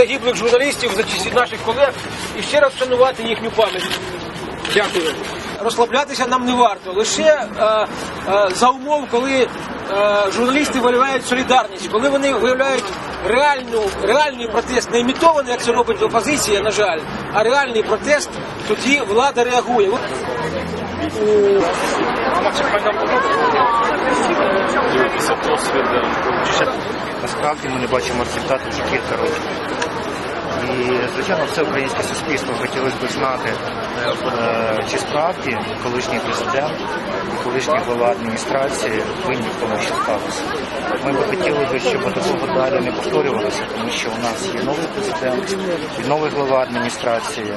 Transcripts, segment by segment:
загиблих журналістів за часів наших колег і ще раз вшанувати їхню пам'ять. Дякую. Розслаблятися нам не варто. Лише е, е, за умов, коли е, журналісти виявляють солідарність, коли вони виявляють реальну, реальний протест, не імітований, як це робить опозиція, на жаль, а реальний протест, тоді влада реагує. Насправді ми не бачимо результату вже кілька років. І, звичайно, все українське суспільство хотілося б знати, е, чи справді колишній президент і колишній голова адміністрації винні в тому, що сталося. Ми би хотіли би, щоб такого далі не повторювалося, тому що у нас є новий президент, і новий голова адміністрації.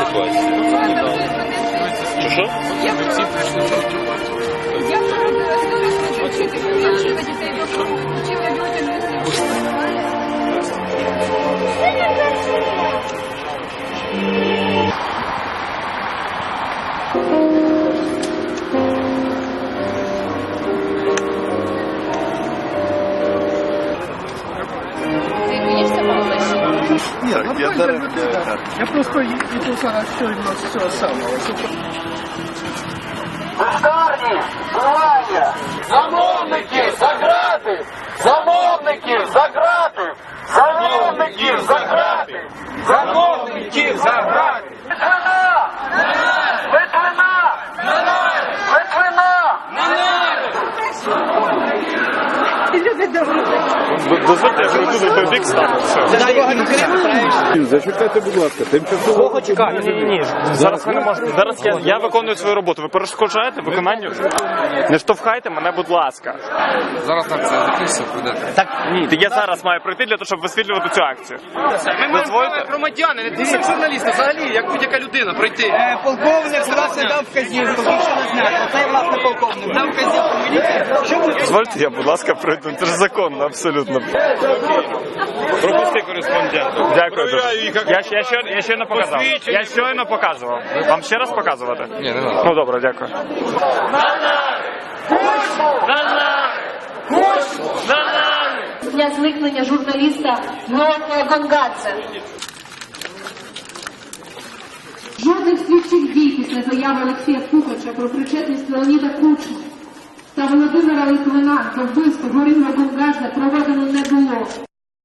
Є ситуація. Що що? Я народилася вчити вчила дітей додому, вчила людям Ти Ні, я зараз Я просто йду зараз щойно з цього самого. Бездарні, буває! Замовники за грати! Замовників за грати! Замовників за грати! Замовників за грати! Дозвольте, я на той бік стану. Все. Зачекайте, будь ласка, тимчасово. Кого чекати? Ні, ні, ні. Зараз ви не можете. Зараз я, я виконую свою роботу. Ви перешкоджаєте виконанню? Не штовхайте мене, будь ласка. Зараз так це закінчиться, прийдете. Так ні, я зараз маю прийти для того, щоб висвітлювати цю акцію. Дозвольте. громадяни, не як журналісти, взагалі, як будь-яка людина, прийти. Полковник власне дав вказівку, якщо не власне полковник. Дав вказівку Дозвольте, я, будь ласка, прийду. Це ж законно, абсолютно. Пропусти кореспондента. Дякую дуже. Я, я, щойно, я щойно показав. Я щойно показував. Вам ще раз показувати? Ні, не треба. Ну добре, дякую. Дня зникнення журналіста Леоніда Гонгадзе. Жодних слідчих дій після заяви Олексія Пухача про причетність Леоніда Кучма та Володимира Литвина до вбивства Горіла Гонгадзе проведено не було.